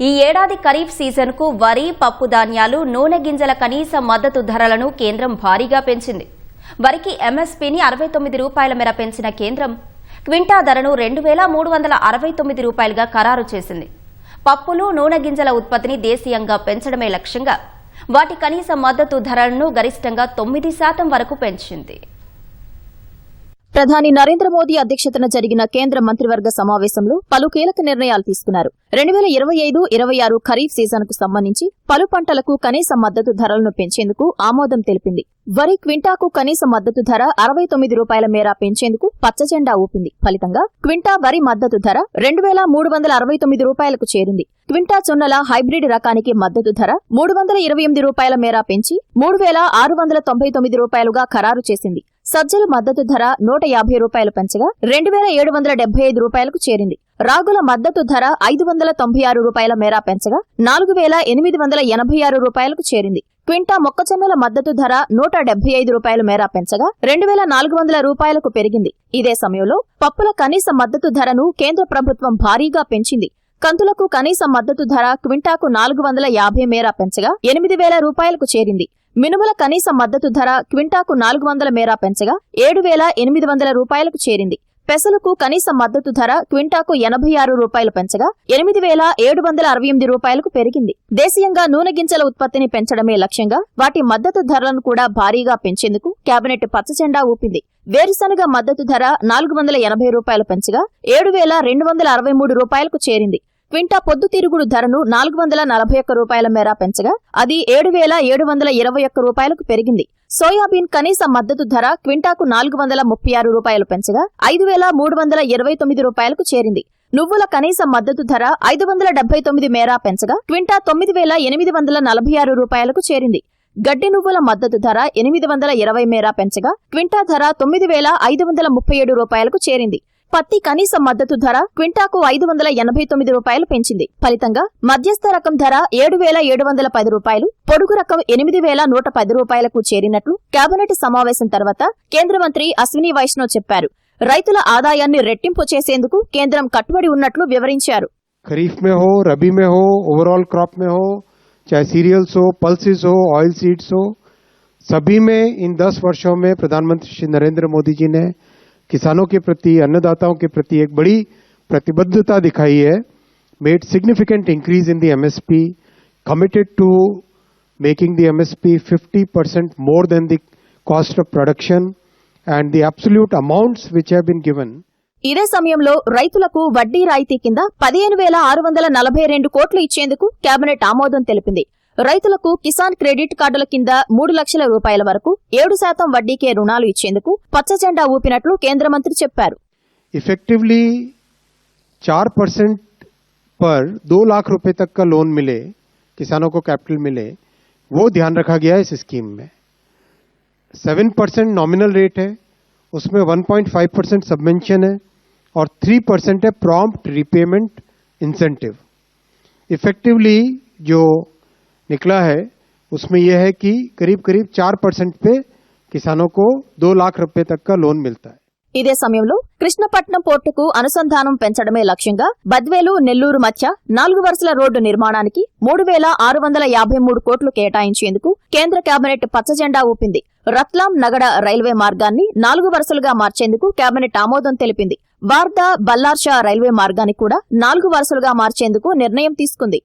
ఈ ఏడాది ఖరీఫ్ సీజన్కు వరి పప్పు ధాన్యాలు నూనె గింజల కనీస మద్దతు ధరలను కేంద్రం భారీగా పెంచింది. వరికి ఎంఎస్పీని అరవై తొమ్మిది రూపాయల మేర పెంచిన కేంద్రం క్వింటా ధరను రెండు వేల మూడు వందల అరవై తొమ్మిది రూపాయలుగా ఖరారు చేసింది. పప్పులు నూనె గింజల ఉత్పత్తిని దేశీయంగా పెంచడమే లక్ష్యంగా వాటి కనీస మద్దతు ధరలను గరిష్టంగా తొమ్మిది శాతం వరకు పెంచింది. ప్రధాని నరేంద్ర మోదీ అధ్యక్షతన జరిగిన కేంద్ర మంత్రివర్గ సమావేశంలో పలు కీలక నిర్ణయాలు తీసుకున్నారు. రెండు వేల ఇరవై ఐదు ఇరవై ఆరు ఖరీఫ్ సీజన్కు సంబంధించి పలు పంటలకు కనీస మద్దతు ధరలను పెంచేందుకు ఆమోదం తెలిపింది. వరి క్వింటాకు కనీస మద్దతు ధర అరవై తొమ్మిది రూపాయల మేర పెంచేందుకు పచ్చజెండా ఊపింది. ఫలితంగా క్వింటా వరి మద్దతు ధర రెండు వేల మూడు వందల అరవై తొమ్మిది రూపాయలకు చేరింది. క్వింటా జొన్నల హైబ్రిడ్ రకానికి మద్దతు ధర మూడు వందల ఇరవై ఎనిమిది రూపాయల మేర పెంచి మూడు వేల ఆరు వందల తొంభై తొమ్మిది రూపాయలుగా ఖరారు చేసింది. సజ్జల మద్దతు ధర నూట యాభై రూపాయలు పెంచగా రెండు వేల ఏడు వందల డెబ్బై ఐదు రూపాయలకు చేరింది. రాగుల మద్దతు ధర ఐదు వందల తొంభై ఆరు రూపాయల మేర పెంచగా నాలుగు వేల ఎనిమిది వందల ఎనభై ఆరు రూపాయలకు చేరింది. క్వింటా మొక్కజొన్నల మద్దతు ధర నూట డెబ్బై ఐదు రూపాయల మేర పెంచగా రెండు వేల నాలుగు వందల రూపాయలకు పెరిగింది. ఇదే సమయంలో పప్పుల కనీస మద్దతు ధరను కేంద్ర ప్రభుత్వం భారీగా పెంచింది. కందులకు కనీస మద్దతు ధర క్వింటాకు నాలుగు వందల యాభై మేర పెంచగా ఎనిమిది వేల రూపాయలకు చేరింది. మినుముల కనీస మద్దతు ధర క్వింటాకు నాలుగు వందల మేర పెంచగా ఏడు వేల ఎనిమిది వందల రూపాయలకు చేరింది. పెసలకు కనీస మద్దతు ధర క్వింటాకు ఎనభై ఆరు రూపాయలు పెంచగా ఎనిమిది వేల ఏడు వందల అరవై ఎనిమిది రూపాయలకు పెరిగింది. దేశీయంగా నూనె గింజల ఉత్పత్తిని పెంచడమే లక్ష్యంగా వాటి మద్దతు ధరలను కూడా భారీగా పెంచేందుకు కేబినెట్ పచ్చజెండా ఊపింది. వేరుశనగ మద్దతు ధర నాలుగు వందల ఎనభై రూపాయలు పెంచగా ఏడు వేల రెండు వందల అరవై మూడు రూపాయలకు చేరింది. క్వింటా పొద్దుతిరుగుడు ధరను నాలుగు వందల నలభై ఒక్క రూపాయల మేర పెంచగా అది ఏడు వేల ఏడు వందల ఇరవై ఒక్క రూపాయలకు పెరిగింది. సోయాబీన్ కనీస మద్దతు ధర క్వింటాకు నాలుగు వందల ముప్పై ఆరు రూపాయలు పెంచగా ఐదు వేల మూడు వందల ఇరవై తొమ్మిది రూపాయలకు చేరింది. నువ్వుల కనీస మద్దతు ధర ఐదు వందల డెబ్బై తొమ్మిది మేర పెంచగా క్వింటా తొమ్మిది వేల ఎనిమిది వందల నలభై ఆరు రూపాయలకు చేరింది. గడ్డి నువ్వుల మద్దతు ధర ఎనిమిది వందల ఇరవై మేర పెంచగా క్వింటా ధర తొమ్మిది వేల ఐదు వందల ముప్పై ఏడు రూపాయలకు చేరింది. పత్తి కనీస మద్దతు ధర క్వింటాకు ఐదు వందల ఎనభై తొమ్మిది రూపాయలు పెంచింది ఫలితంగా మధ్యస్థ రకం ధర ఏడు వేల ఏడు వందల పది రూపాయలు పొడుగు రకం ఎనిమిది వేల నూట పది రూపాయలకు చేరినట్లు కేబినెట్ సమావేశం తర్వాత కేంద్ర మంత్రి అశ్విని వైష్ణవ్ చెప్పారు రైతుల ఆదాయాన్ని రెట్టింపు చేసేందుకు కేంద్రం కట్టుబడి ఉన్నట్లు వివరించారు खरीफ में हो रबी में हो ओवरऑल क्रॉप में हो चाहे सीरियल्स हो पल्सेस हो ऑयल सीड्स हो सभी में इन दस वर्षों में प्रधानमंत्री श्री नरेंद्र मोदी जी ने किसानों के प्रति अन्नदाताओं के प्रति एक बड़ी प्रतिबद्धता दिखाई है made significant increase in the MSP committed to making the MSP 50% more than the cost of production and the absolute amounts which have been given ఇదే సమయంలో రైతులకు వడ్డీ రాయితీ కింద పదిహేను వేల ఆరు వందల నలభై రెండు కోట్లు ఇచ్చేందుకు కేబినెట్ ఆమోదం తెలిపింది రైతులకు కిసాన్ క్రెడిట్ కార్డుల కింద మూడు లక్షల రూపాయల వరకు ఏడు శాతం వడ్డీకే రుణాలు ఇచ్చేందుకు పచ్చజెండా ఊపినట్లు కేంద్ర మంత్రి చెప్పారు इफेक्टिवली चार परसेंट पर दो लाख रुपए तक का लोन मिले किसानों को कैपिटल मिले वो ध्यान रखा गया है इस स्कीम में सेवन परसेंट नॉमिनल रेट है उसमें one point five percent subvention है और थ्री परसेंट है प्रॉम्प्ट रिपेमेंट इंसेंटिव इफेक्टिवली जो निकला है उसमें यह है कि करीब करीब चार परसेंट पे किसानों को दो लाख रुपए तक का लोन मिलता है ఇదే సమయంలో కృష్ణపట్నం పోర్టుకు అనుసంధానం పెంచడమే లక్ష్యంగా బద్వేలు నెల్లూరు మధ్య నాలుగు వరుసల రోడ్డు నిర్మాణానికి మూడు వేల ఆరు వందల యాభై మూడు కోట్లు కేటాయించేందుకు కేంద్ర కేబినెట్ పచ్చజెండా ఊపింది రత్లాం నగడ రైల్వే మార్గాన్ని నాలుగు వరుసలుగా మార్చేందుకు కేబినెట్ ఆమోదం తెలిపింది వార్దా బల్లార్షా రైల్వే మార్గాన్ని కూడా నాలుగు వరుసలుగా మార్చేందుకు నిర్ణయం తీసుకుంది